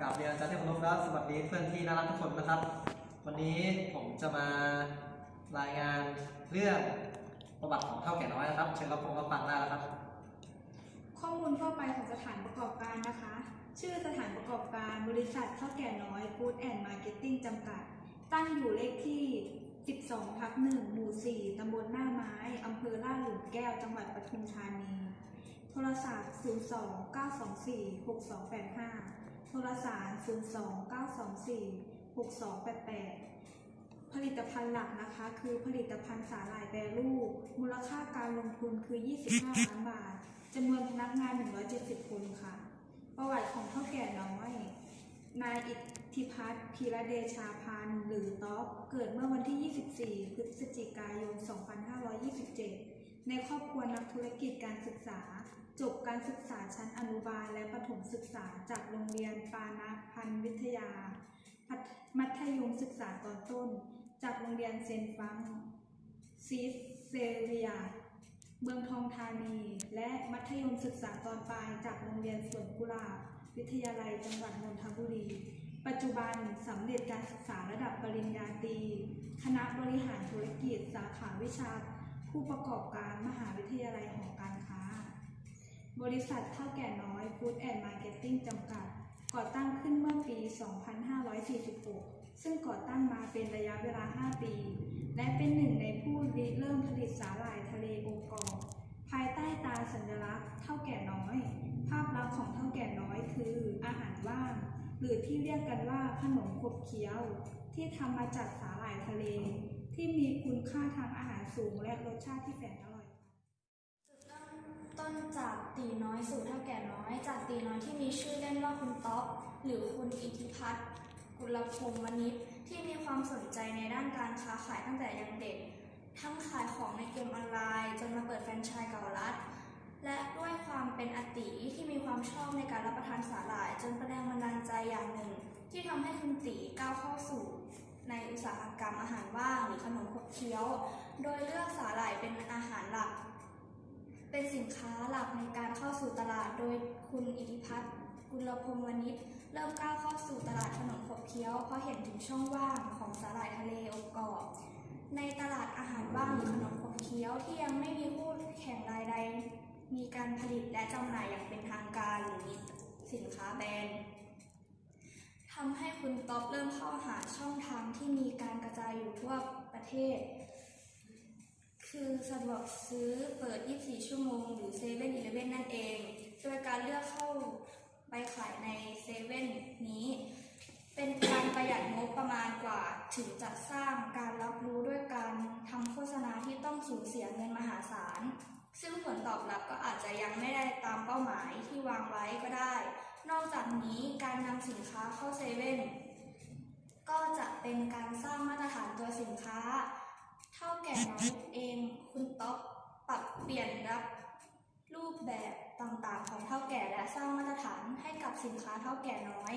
กราบเรียนอาจารย์ที่เคารพและสวัสดีเพื่อนที่น่ารักทุกคนนะครับ วันนี้ผมจะมารายงานเรื่องประวัติของเท่าแก่น้อยนะครับ เชิญรับฟังรับฟังได้แล้วครับ ข้อมูลทั่วไปของสถานประกอบการนะคะ ชื่อสถานประกอบการบริษัทเท่าแก่น้อยฟู้ดแอนด์มาร์เก็ตติ้งจำกัด ตั้งอยู่เลขที่ 12ทับ1หมู่ 4 ตำบลหน้าไม้อำเภอลาดหลุมแก้ว จังหวัดปทุมธานี โทรศัพท์ 02 924 6285 โทรสาร 02 924 6288 ผลิตภัณฑ์หลักนะคะคือผลิตภัณฑ์สาหร่ายแปรรูป มูลค่าการลงทุนคือ 25 ล้านบาทจำนวนพนักงาน 170 คนค่ะ ประวัติของเท่าแก่น้อย นายอิทธิพัฒน์พีระเดชาพันธ์หรือต๊อกเกิดเมื่อวันที่ 24 พฤศจิกายน 2527 ในครอบครัวนักธุรกิจการศึกษา จบการศึกษาชั้นอนุบาลและประถมศึกษาจากโรงเรียนปานะพันวิทยา มัธยมศึกษาตอนต้น จากโรงเรียนเซนฟังซีเซเรียเมืองทองธานี และมัธยมศึกษาตอนปลายจากโรงเรียนสวนกุหลาบวิทยาลัยจังหวัดนนทบุรี ปัจจุบันสำเร็จการศึกษาระดับปริญญาตรี คณะบริหารธุรกิจสาขาวิชา ผู้ประกอบการมหาวิทยาลัยหอการค้า บริษัทเท่าแก่น้อยฟู้ดแอนด์มาร์เก็ตติ้งจำกัด ก่อตั้งขึ้นเมื่อปี 2546 ซึ่งก่อตั้งมาเป็นระยะเวลา 5 ปี และเป็นหนึ่งในผู้ริเริ่มผลิตสาหร่ายทะเลองค์กรภายใต้ตราสัญลักษณ์เท่าแก่น้อย ภาพลักษณ์ของเท่าแก่น้อยคืออาหารว่าง หรือที่เรียกกันว่าขนมขบเคี้ยว ที่ทำมาจากสาหร่ายทะเล ที่มีคุณค่าทางอาหารสูงและรสชาติที่แสนอร่อย ต้นจากตีน้อยสู่เท่าแก่น้อย จากตีน้อยที่มีชื่อเล่นว่าคุณต๊อกหรือคุณอิทธิพัฒน์กุลพงศ์วณิชที่มีความสนใจในด้านการค้าขายตั้งแต่ยังเด็ก ทั้งขายของในเกมออนไลน์ จนมาเปิดแฟรนไชส์เก่ารัดและด้วยความเป็นอติที่มีความชอบในการรับประทานสาหร่าย จนเป็นแรงบันดาลใจอย่างหนึ่ง ที่ทำให้คุณตีก้าวเข้าสู่ในอุตสาหกรรมอาหารว่างหรือขนมขบเคี้ยว โดยเลือกสาหร่ายเป็นอาหารหลัก เป็นสินค้าหลักในการเข้าสู่ตลาด โดยคุณอิทธิพัฒน์กุลพงศ์วณิชเริ่มก้าวเข้าสู่ตลาดขนมขบเคี้ยวเพราะเห็นถึงช่องว่างของสาหร่ายทะเลอบกรอบ ในตลาดอาหารว่างหรือขนมขบเคี้ยวที่ยังไม่มีคู่แข่งรายใด มีการผลิตและจำหน่ายอย่างเป็นทางการหรือมีสินค้าแบรนด์ทำให้คุณต๊อบเริ่มเข้าหาช่องทางที่มีการกระจายอยู่ทั่วประเทศ คือสะดวกซื้อเปิด 24 ชั่วโมง หรือเซเว่นอีเลเว่นนั่นเอง โดยการเลือกเข้าไปขายในเซเว่นนี้ เป็นการประหยัดงบประมาณกว่า ถึงจะสร้างการรับรู้ด้วยการทำโฆษณาที่ต้องสูญเสียเงินมหาศาล ซึ่งผลตอบรับก็อาจจะยังไม่ได้ตามเป้าหมายที่วางไว้ก็ได้ นอกจากนี้การนำสินค้าเข้าเซเว่นก็จะเป็นการสร้างมาตรฐานตัวสินค้า เท่าแก่น้อยเองคุณต๊อกปรับเปลี่ยนรับ รูปแบบต่างๆ ของเท่าแก่และสร้างมาตรฐานให้กับสินค้าเท่าแก่น้อย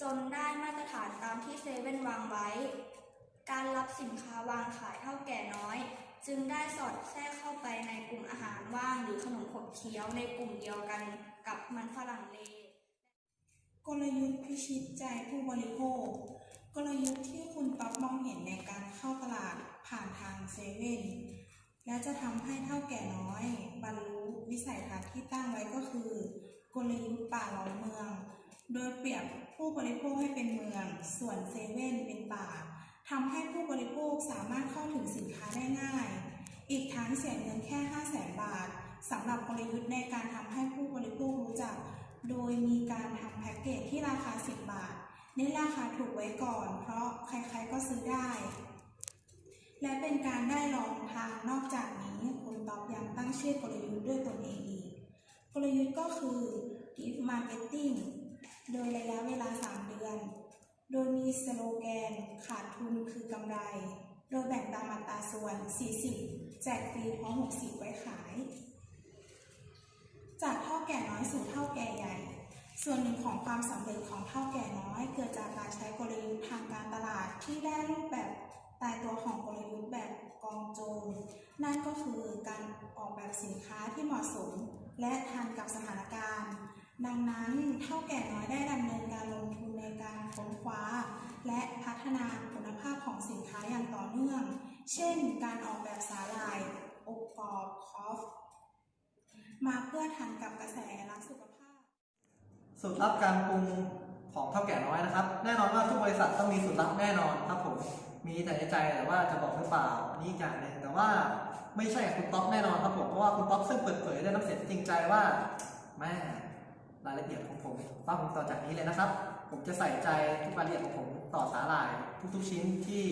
จนได้มาตรฐานตามที่เซเว่นวางไว้ การรับสินค้าวางขายเท่าแก่น้อย จึงได้สอดแทรกเข้าไปในกลุ่มอาหารว่างหรือขนมขบเคี้ยวในกลุ่มเดียวกันกับมันฝรั่งเลกลยุทธ์พิชิตใจผู้บริโภค กลยุทธ์ที่คุณ เซเว่นและจะทำให้เท่าแก่น้อย บรรลุวิสัยทัศน์ที่ตั้งไว้ก็คือกลยุทธ์ป่าล้อมเมือง โดยเปรียบผู้บริโภคให้เป็นเมือง ส่วนเซเว่นเป็นป่าทำให้ผู้บริโภคสามารถเข้าถึงสินค้าได้ง่าย อีกทั้งเสียเงินแค่ 5 0 0แสนบาทสำหรับกลยุทธ์ในการทำให้ผู้บริโภครู้จัก โดยมีการทำแพ็กเกจที่ราคา 10 บาทเน้นราคาถูกไว้ก่อน เพราะใครๆก็ซื้อได้ และเป็นการได้ลองทางนอกจากนี้คุณต๊อบยังตั้งชื่อกลยุทธ์ด้วยตนเองอีก กลยุทธ์ก็คือ Deep Marketing โดยระยะเวลา 3 เดือน โดยมีสโลแกนขาดทุนคือกำไร โดยแบ่งตามอัตราส่วน 40 แจกฟรีพราะ60 ไว้ขาย จากเท่าแก่น้อยสู่เท่าแก่ใหญ่ ส่วนหนึ่งของความสำเร็จของเท่าแก่น้อย เกิดจากการใช้กลยุทธ์ทางการตลาดที่ได้รูปแบบ ตายตัวของกลยุทธ์แบบกองโจรนั่นก็คือการออกแบบสินค้าที่เหมาะสม และทันกับสถานการณ์ ดังนั้นเท่าแก่น้อยได้ดำเนินการลงทุนในการค้นคว้า และพัฒนาคุณภาพของสินค้าอย่างต่อเนื่อง เช่น การออกแบบสาหร่ายอบกรอบคอฟมาเพื่อทันกับกระแสรักสุขภาพสูตรลับการปรุง ของเท่าแก่น้อยนะครับ แน่นอนว่าทุกบริษัทต้องมีสูตรลับแน่นอนครับผมมีแต่ในใจแต่ว่าจะบอกหรือเปล่านี่อีกอย่างหนึ่งแต่ว่าไม่ใช่คุณต๊อปแน่นอนครับผมเพราะว่าคุณต๊อปซึ่งเปิดเผยด้วยน้ำเสียงจริงใจว่าแม่รายละเอียดของผมฟังต่อจากนี้เลยนะครับ ผมจะใส่ใจทุกรายละเอียดของผมต่อสาหร่าย ทุกๆชิ้นที่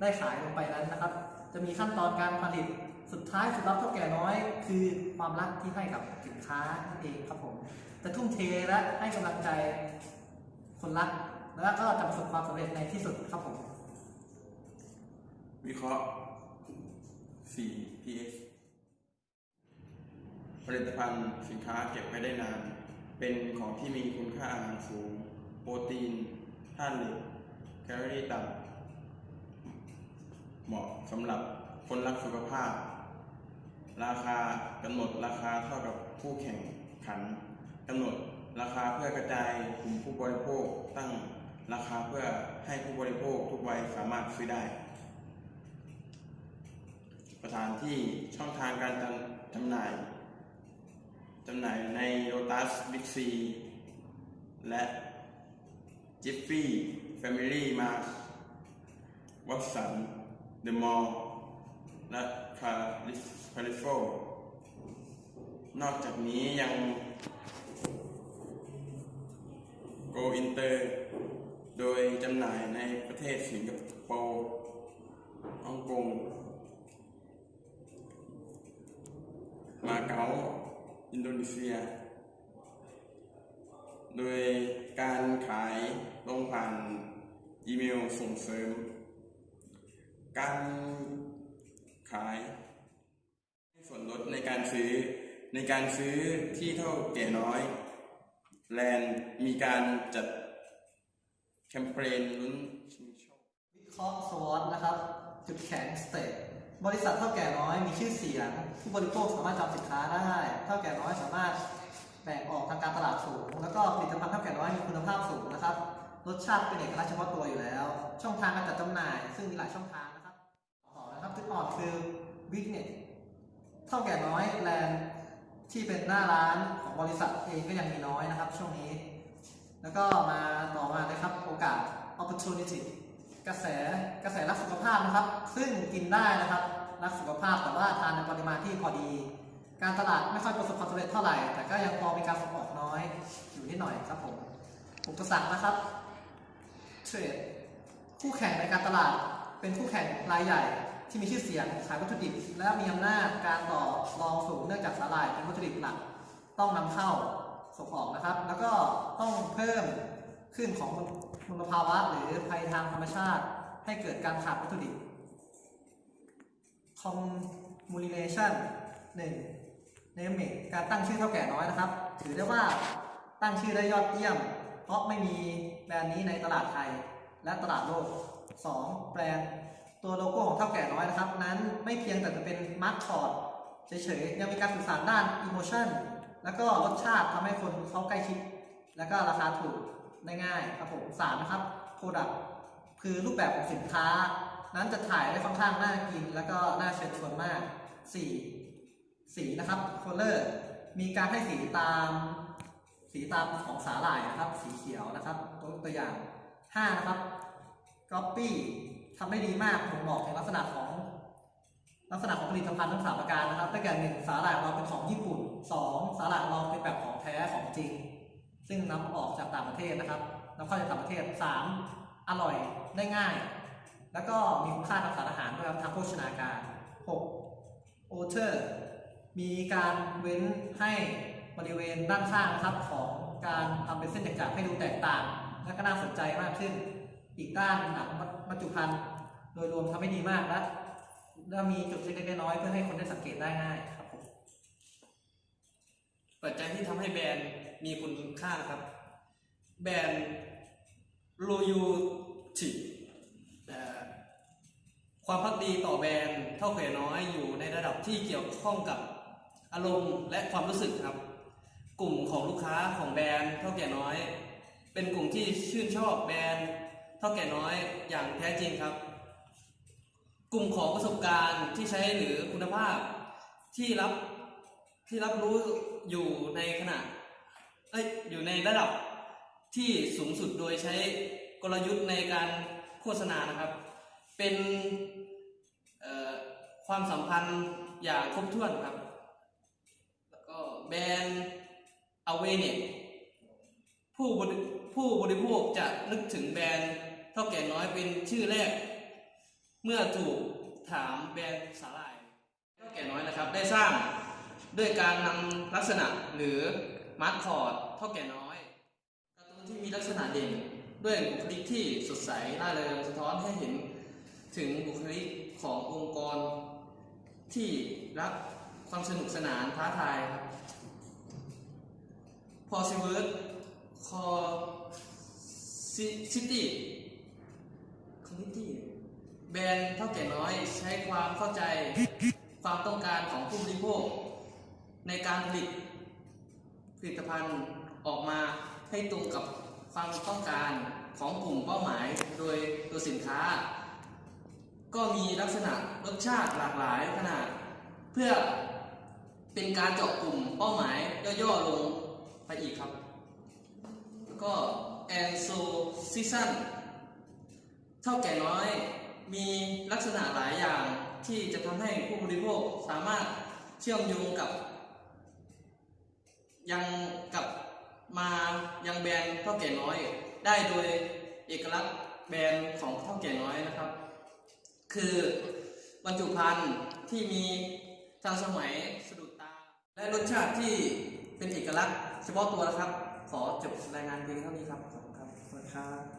ได้ขายลงไปนั้นนะครับ จะมีขั้นตอนการผลิตสุดท้ายสุดลับเท่าแก่น้อย คือความรักที่ให้กับสินค้านั่นเองครับผมจะทุ่มเทและให้กำลังใจ คนรัก แล้วก็จะประสบความสำเร็จในที่สุดครับผม วิเคราะห์ 4 pH ผลิตภัณฑ์สินค้าเก็บไว้ได้นาน เป็นของที่มีคุณค่าอาหารสูง โปรตีนธาตุเหล็กแคลอรี่ต่ำเหมาะสำหรับคนรักสุขภาพ ราคากำหนดราคาเท่ากับผู้แข่งขันกำหนด ราคาเพื่อกระจายกลุ่มผู้บริโภคตั้งราคาเพื่อให้ผู้บริโภคทุกวัยสามารถซื้อได้สถานที่ช่องทางการจำจำหน่ายจำหน่ายในโ o ตัสบิ๊กซีและจิฟฟี่แฟมิลี่มาร์วัตสันเดอะมอลล์และคาลิคาลิโฟนอกจากนี้ยัง Go Inter โดยจำหน่ายในประเทศสิงคโปร์ฮ่องกง มาเก๊า อินโดนีเซีย โดยการขายลงผ่านอีเมลส่งเสริม การขายส่วนลดในการซื้อในการซื้อที่เท่าแก่น้อย แลนด์มีการจัดแคมเปญลุ้นชิงโชควิเคราะห์สวอตนะครับ จุดแข็งสเตทบริษัทเท่าแก่น้อยมีชื่อเสียง ผู้บริโภคสามารถจำสินค้าได้ เท่าแก่น้อยสามารถแบ่งออกทางการตลาดสูง แล้วก็ผลิตภัณฑ์เท่าแก่น้อยมีคุณภาพสูงนะครับ รสชาติเป็นเอกลักษณ์เฉพาะตัวอยู่แล้ว ช่องทางการจัดจำหน่าย ซึ่งมีหลายช่องทางนะครับต่อนะครับจุดอ่อนคือ weakness เท่าแก่น้อยแลนด์ ที่เป็นหน้าร้านของบริษัทเองก็ยังมีน้อยนะครับ ช่วงนี้ แล้วก็มาต่อมานะครับโอกาส opportunity กระแสกระแสรักสุขภาพนะครับ ซึ่งกินได้นะครับรักสุขภาพแต่ว่าทานในปริมาณที่พอดี การตลาดไม่ค่อยประสบความสำเร็จเท่าไหร่ แต่ก็ยังพอมีการส่งออกน้อยอยู่นิดหน่อยครับผมอุปสรรคนะครับเทรดคู่แข่งในการตลาดเป็นคู่แข่งรายใหญ่ ที่มีชื่อเสียงขายวัตถุดิบ และมีอำนาจการต่อรองสูงเนื่องจากสาหร่ายเป็นวัตถุดิบหลัก ต้องนำเข้าส่งออกนะครับ แล้วก็ต้องเพิ่มขึ้นของมลภาวะหรือภัยทางธรรมชาติ ให้เกิดการขาดวัตถุดิบ communication 1 naming การตั้งชื่อเท่าแก่น้อยนะครับ ถือได้ว่าตั้งชื่อได้ยอดเยี่ยม เพราะไม่มีแบรนด์นี้ในตลาดไทยและตลาดโลก 2. แบรนด์ ตัวโลโก้ของเท่าแก่น้อยนะครับ นั้นไม่เพียงแต่จะเป็นมาร์คคอร์ดเฉยๆยังมีการสื่อสารด้าน emotion แล้วก็รสชาติทำให้คนเขาใกล้ชิด แล้วก็ราคาถูกได้ง่ายครับผมสามนะครับ product คือรูปแบบของสินค้า นั้นจะถ่ายได้ค่อนข้างน่ากิน แล้วก็น่าเชิญชวนมาก 4. สีนะครับ color มีการให้สีตามสีตามของสาหร่ายนะครับ สีเขียวนะครับตัวตัวอย่าง 5 นะครับ copy ทำได้ดีมากผมบอกถึงลักษณะของลักษณะของผลิตภัณฑ์ทั้งสามประการนะครับตั้งแต่หนึ่งสาหร่ายของเราเป็นของญี่ปุ่นสองสาหร่ายของเราเป็นแบบของแท้ของจริง ซึ่งนำออกจากต่างประเทศนะครับนำเข้าจากต่างประเทศสามอร่อยได้ง่าย แล้วก็มีคุณค่าทางสารอาหารด้วยครับทางโภชนาการหกโอเทอร์มีการเว้นให้บริเวณด้านข้างนะครับของการทำเป็นเส้นจักรให้ดูแตกต่าง และก็น่าสนใจมากขึ้น อีกด้านหนังบรรจุภัณฑ์โดยรวมทำให้ดีมากและแล้วมีจุดเล็กๆน้อยๆเพื่อให้คนได้สังเกตได้ง่ายครับผมปัจจัยที่ทำให้แบรนด์มีคุณค่านะครับ แบรนด์ loyalty ความพักดีต่อแบรนด์เท่าแก่น้อยอยู่ในระดับที่เกี่ยวข้องกับอารมณ์และความรู้สึกครับ กลุ่มของลูกค้าของแบรนด์เท่าแก่น้อย เป็นกลุ่มที่ชื่นชอบแบรนด์ เท่าแก่น้อยอย่างแท้จริงครับ กลุ่มของประสบการณ์ที่ใช้หรือคุณภาพที่รับที่รับรู้อยู่ในขณะเอ้ยอยู่ในระดับที่สูงสุดโดยใช้กลยุทธ์ในการโฆษณานะครับ เป็นความสัมพันธ์อย่างครบถ้วนครับ แล้วก็แบรนด์ awareness ผู้บริผู้บริโภคจะนึกถึงแบรนด์ ท่าแก่น้อยเป็นชื่อแรก เมื่อถูกถามแบรนด์สาหร่ายเท่าแก่น้อยนะครับได้สร้างด้วยการนำลักษณะหรือมาร์คคอร์ดเท่าแก่น้อยการ์ตูนที่มีลักษณะเด่นด้วยบุคลิกที่สดใสร่าเริงสะท้อนให้เห็นถึงบุคลิกขององค์กร ที่รักความสนุกสนานท้าทายครับพอซิเวิร์ดคอซิตี้ คอมมิตี้แบรนด์เท่าแก่น้อยใช้ความเข้าใจความต้องการของผู้บริโภค ในการผลิตผลิตภัณฑ์ออกมาให้ตรงกับความต้องการของกลุ่มเป้าหมายโดยตัวสินค้า ก็มีลักษณะรสชาติหลากหลายขนาด เพื่อเป็นการเจาะกลุ่มเป้าหมายย่อๆลงไปอีกครับ ก็แอนโซซิซัน เท่าแก่น้อย มีลักษณะหลายอย่างที่จะทำให้ผู้บริโภคสามารถเชื่อมโยงกับ ยังกับมายังแบรนด์เท่าแก่น้อย ได้โดยเอกลักษณ์แบรนด์ของเท่าแก่น้อยนะครับ คือบรรจุภัณฑ์ที่มีทันสมัยสะดุดตา และรสชาติที่เป็นเอกลักษณ์เฉพาะตัวนะครับ ขอจบรายงานเพียงเท่านี้ครับ ขอบคุณครับสวัสดีครับ